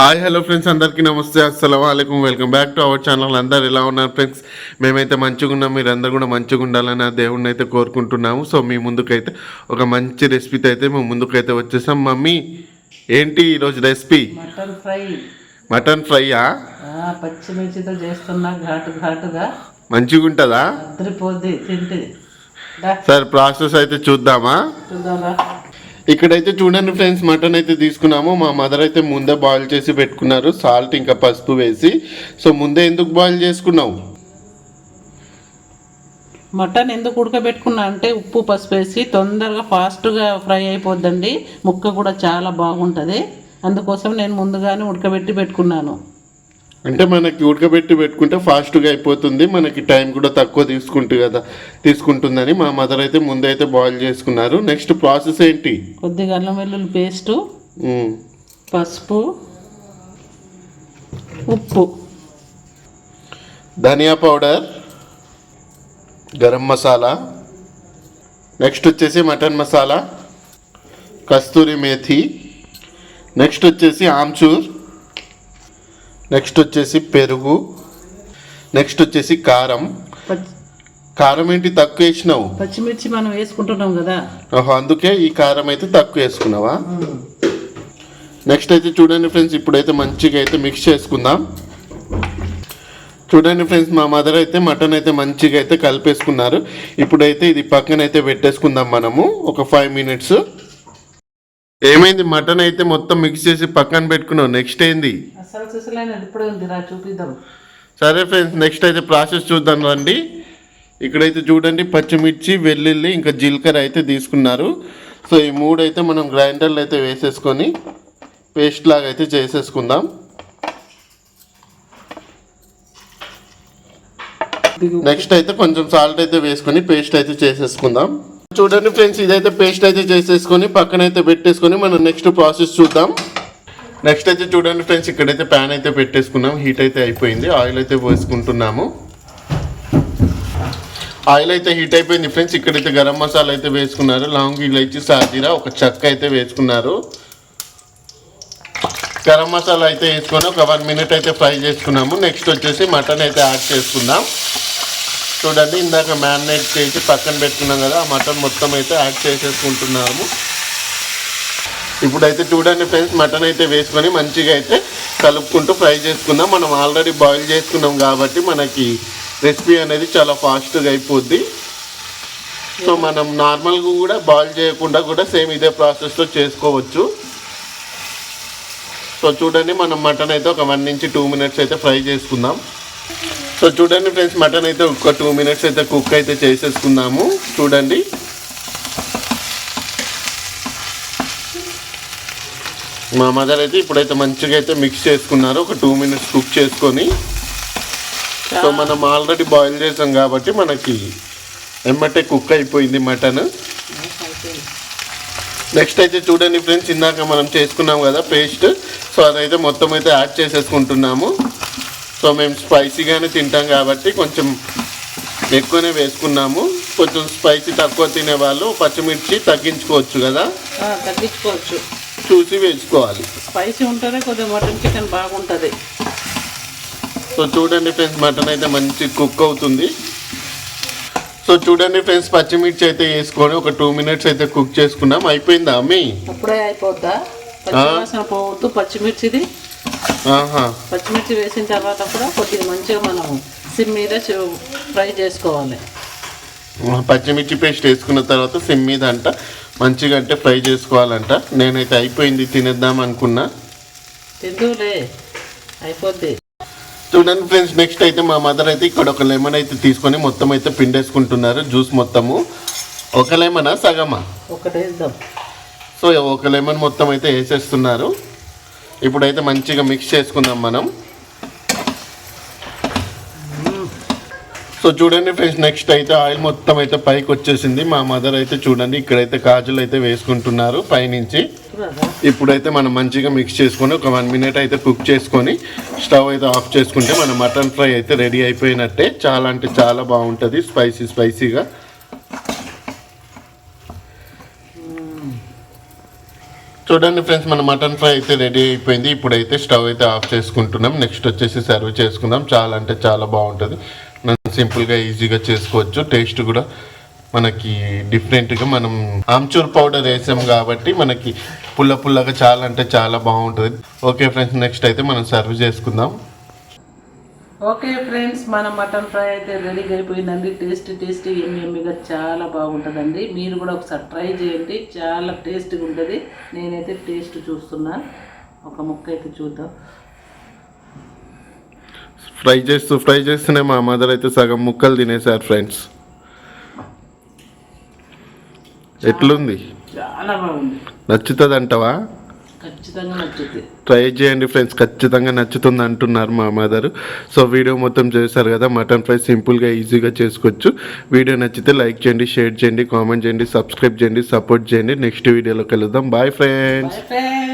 Hi hello friends అందరికీ నమస్తే అస్సలం అయికం welcome back to our channel అందరు ఎలా ఉన్నారు ఫ్రెండ్స్ మేమైతే మంచిగా ఉన్నాం మీరు అందరు కూడా మంచిగా ఉండాలని ఆ దేవుడిని అయితే కోరుకుంటున్నాము. సో మీ ముందుకైతే ఒక మంచి రెసిపీతో అయితే మేము ముందుకైతే వచ్చేసాం. మమ్మీ ఏంటి ఈరోజు రెసిపీ మటన్ ఫ్రై. మటన్ ఫ్రైయా? పచ్చిమిర్చితో చేస్తున్నా ఘాటు ఘాటుగా. మంచిగా ఉంటుందా? తింటే. సరే ప్రాసెస్ అయితే చూద్దామా? చూద్దాంరా ఇక్కడైతే చూడండి ఫ్రెండ్స్ మటన్ అయితే తీసుకున్నాము. మా మదర్ అయితే ముందే బాయిల్ చేసి పెట్టుకున్నారు. సాల్ట్ ఇంకా పసుపు వేసి. సో ముందే ఎందుకు బాయిల్ చేసుకున్నావు? మటన్ ఎందుకు ఉడకబెట్టుకున్నా అంటే ఉప్పు పసుపు వేసి తొందరగా ఫాస్ట్గా ఫ్రై అయిపోద్దండి. ముక్క కూడా చాలా బాగుంటుంది. అందుకోసం నేను ముందుగానే ఉడకబెట్టి పెట్టుకున్నాను. అంటే మనకి ఉడకబెట్టి పెట్టుకుంటే ఫాస్ట్గా అయిపోతుంది. మనకి టైం కూడా తక్కువ తీసుకుంటుంది కదా తీసుకుంటుందని మా మదర్ అయితే ముందే అయితే బాయిల్ చేసుకున్నారు. నెక్స్ట్ ప్రాసెస్ ఏంటి? కొద్దిగా అల్లం వెల్లుల్లి పేస్టు. పసుపు ఉప్పు. ధనియా పౌడర్ గరం మసాలా నెక్స్ట్ వచ్చేసి మటన్ మసాలా కస్తూరి మేథి నెక్స్ట్ వచ్చేసి ఆమ్చూర్ నెక్స్ట్ వచ్చేసి పెరుగు. నెక్స్ట్ వచ్చేసి కారం. కారం ఏంటి? తక్కువ వేసినావు. పచ్చిమిర్చి మనం వేసుకుంటున్నాం కదా. ఓహో అందుకే ఈ కారం అయితే తక్కువ వేసుకున్నావా? నెక్స్ట్ అయితే చూడండి ఫ్రెండ్స్ ఇప్పుడైతే మంచిగా అయితే మిక్స్ చేసుకుందాం. చూడండి ఫ్రెండ్స్ మా మదర్ అయితే మటన్ అయితే మంచిగా అయితే కలిపేసుకున్నారు. ఇప్పుడైతే ఇది పక్కన అయితే పెట్టేసుకుందాం మనము ఒక ఫైవ్ మినిట్స్ ఏమైంది? మటన్ అయితే మొత్తం మిక్స్ చేసి పక్కన పెట్టుకున్నావు. నెక్స్ట్ ఏంది? అసలు చూసలేని ఇప్పుడే ఉంది రా చూపిద్దాం. సరే ఫ్రెండ్స్ నెక్స్ట్ అయితే ప్రాసెస్ చూద్దాం రండి. ఇక్కడైతే చూడండి పచ్చిమిర్చి వెల్లుల్లి ఇంకా జీలకర్ర అయితే తీసుకున్నారు. సో ఈ మూడు అయితే మనం గ్రైండర్లో అయితే వేసేసుకొని పేస్ట్ లాగా అయితే చేసేసుకుందాం. నెక్స్ట్ అయితే కొంచెం సాల్ట్ అయితే వేసుకొని పేస్ట్ అయితే చేసేసుకుందాం. చూడండి ఫ్రెండ్స్ ఇదైతే పేస్ట్ అయితే చేసేసుకొని పక్కన అయితే పెట్టేసుకొని మనం నెక్స్ట్ ప్రాసెస్ చూద్దాం. నెక్స్ట్ అయితే చూడండి ఫ్రెండ్స్ ఇక్కడైతే ప్యాన్ అయితే పెట్టేసుకున్నాం. హీట్ అయితే అయిపోయింది. ఆయిల్ అయితే వేసుకుంటున్నాము. ఆయిల్ అయితే హీట్ అయిపోయింది ఫ్రెండ్స్. ఇక్కడైతే గరం మసాలా అయితే వేసుకున్నారు. లాంగ్ ఇలాచి సాజీరా ఒక చెక్క అయితే వేసుకున్నారు. గరం మసాలా అయితే వేసుకొని ఒక వన్ మినిట్ అయితే ఫ్రై చేసుకున్నాము. నెక్స్ట్ వచ్చేసి మటన్ అయితే యాడ్ చేసుకుందాం. చూడండి ఇందాక మ్యారినేట్ చేసి పక్కన పెట్టుకున్నాం కదా ఆ మటన్ మొత్తం అయితే యాడ్ చేసేసుకుంటున్నాము. ఇప్పుడైతే చూడండి ఫ్రెండ్స్ మటన్ అయితే వేసుకొని మంచిగా అయితే కలుపుకుంటూ ఫ్రై చేసుకుందాం. మనం ఆల్రెడీ బాయిల్ చేసుకున్నాం కాబట్టి మనకి రెసిపీ అనేది చాలా ఫాస్ట్గా అయిపోద్ది. సో మనం నార్మల్గా కూడా బాయిల్ చేయకుండా కూడా సేమ్ ఇదే ప్రాసెస్లో చేసుకోవచ్చు. సో చూడండి మనం మటన్ అయితే ఒక వన్ నుంచి టూ మినిట్స్ అయితే ఫ్రై చేసుకుందాం. సో చూడండి ఫ్రెండ్స్ మటన్ అయితే ఒక టూ మినిట్స్ అయితే కుక్ అయితే చేసేసుకుందాము. చూడండి. మా మదర్ అయితే ఇప్పుడైతే మంచిగా అయితే మిక్స్ చేసుకున్నారు. ఒక టూ మినిట్స్ కుక్ చేసుకొని. సో మనం ఆల్రెడీ బాయిల్ చేసాం కాబట్టి మనకి ఎమ్మటే కుక్ అయిపోయింది మటన్. నెక్స్ట్ అయితే చూడండి ఫ్రెండ్స్ ఇందాక మనం చేసుకున్నాం కదా పేస్ట్. సో అదైతే మొత్తం అయితే యాడ్ చేసేసుకుంటున్నాము. సో మేము స్పైసీగానే తింటాం కాబట్టి కొంచెం ఎక్కువనే వేసుకున్నాము. కొంచెం స్పైసీ తక్కువ తినే వాళ్ళు పచ్చిమిర్చి తగ్గించుకోవచ్చు కదా? తగ్గించుకోవచ్చు. చూసి వేసుకోవాలి. స్పైసీ ఉంటేనే కొద్దిగా మటన్ చికెన్ బాగుంటుంది. సో చూడండి ఫ్రెండ్స్ మటన్ అయితే మంచి కుక్ అవుతుంది. సో చూడండి ఫ్రెండ్స్ పచ్చిమిర్చి అయితే వేసుకొని ఒక టూ మినిట్స్ అయితే కుక్ చేసుకున్నాం. అయిపోయిందా అమ్మి? అప్పుడే అయిపోద్దా? పచ్చిమిర్చిది. పచ్చిమిర్చి వేసిన తర్వాత కూడా కొద్దిగా మంచిగా మనం సిమ్ మీద ఫ్రై చేసుకోవాలి. పచ్చిమిర్చి పేస్ట్ వేసుకున్న తర్వాత సిమ్ మీద అంట మంచిగా అంటే ఫ్రై చేసుకోవాలంట. నేనైతే అయిపోయింది తినేద్దాం అనుకున్నా. తిందులే అయిపోద్ది. చూడండి ఫ్రెండ్స్ నెక్స్ట్ అయితే మా మదర్ అయితే ఇక్కడ ఒక లెమన్ అయితే తీసుకొని మొత్తం అయితే పిండేసుకుంటున్నారు జ్యూస్ మొత్తము. ఒక లెమనా సగమా? ఒకటి వేద్దాం సో ఒక లెమన్ మొత్తం అయితే వేసేస్తున్నారు. ఇప్పుడైతే మంచిగా మిక్స్ చేసుకుందాం మనం. సో చూడండి ఫ్రెండ్స్ నెక్స్ట్ అయితే ఆయిల్ మొత్తం అయితే పైకి వచ్చేసింది. మా మదర్ అయితే చూడండి ఇక్కడైతే కాజులు అయితే వేసుకుంటున్నారు పైనుంచి. ఇప్పుడైతే మనం మంచిగా మిక్స్ చేసుకొని ఒక వన్ మినిట్ అయితే కుక్ చేసుకొని స్టవ్ అయితే ఆఫ్ చేసుకుంటే మన మటన్ ఫ్రై అయితే రెడీ అయిపోయినట్టే. చాలా అంటే చాలా బాగుంటుంది స్పైసీ స్పైసీగా చూడండి ఫ్రెండ్స్ మన మటన్ ఫ్రై అయితే రెడీ అయిపోయింది. ఇప్పుడైతే స్టవ్ అయితే ఆఫ్ చేసుకుంటున్నాం. నెక్స్ట్ వచ్చేసి సర్వ్ చేసుకుందాం. చాలా అంటే చాలా బాగుంటుంది. మనం సింపుల్గా ఈజీగా చేసుకోవచ్చు. టేస్ట్ కూడా మనకి డిఫరెంట్గా మనం ఆమ్చూర్ పౌడర్ వేసాం కాబట్టి మనకి పుల్ల పుల్లగా చాలా అంటే చాలా బాగుంటుంది. ఓకే ఫ్రెండ్స్ నెక్స్ట్ అయితే మనం సర్వ్ చేసుకుందాం. ఓకే ఫ్రెండ్స్ మన మటన్ ఫ్రై అయితే రెడీగా అయిపోయిందండి టేస్టీ టేస్టీ ఎమ్మి ఎమ్మిగా చాలా బాగుంటుందండి. మీరు కూడా ఒకసారి ట్రై చేయండి. చాలా టేస్టీగా ఉంటుంది. నేనైతే టేస్ట్ చూస్తున్నా. ఒక ముక్క అయితే చూద్దాం. ఫ్రై చేస్తూ ఫ్రై చేస్తూనే మా మదర్ అయితే సగం ముక్కలు తినేసారు ఫ్రెండ్స్. ఎట్లుంది? చాలా బాగుంది. నచ్చుతుంది అంటవా ఖచ్చితంగా ట్రై చేయండి ఫ్రెండ్స్ ఖచ్చితంగా నచ్చుతుంది అంటున్నారు మా మదర్. సో వీడియో మొత్తం చేశారు కదా మటన్ ఫ్రై సింపుల్గా ఈజీగా చేసుకోవచ్చు. వీడియో నచ్చితే లైక్ చేయండి షేర్ చేయండి కామెంట్ చేయండి సబ్స్క్రైబ్ చేయండి సపోర్ట్ చేయండి. నెక్స్ట్ వీడియోలో కలుద్దాం బాయ్ ఫ్రెండ్స్ బాయ్ ఫ్రెండ్స్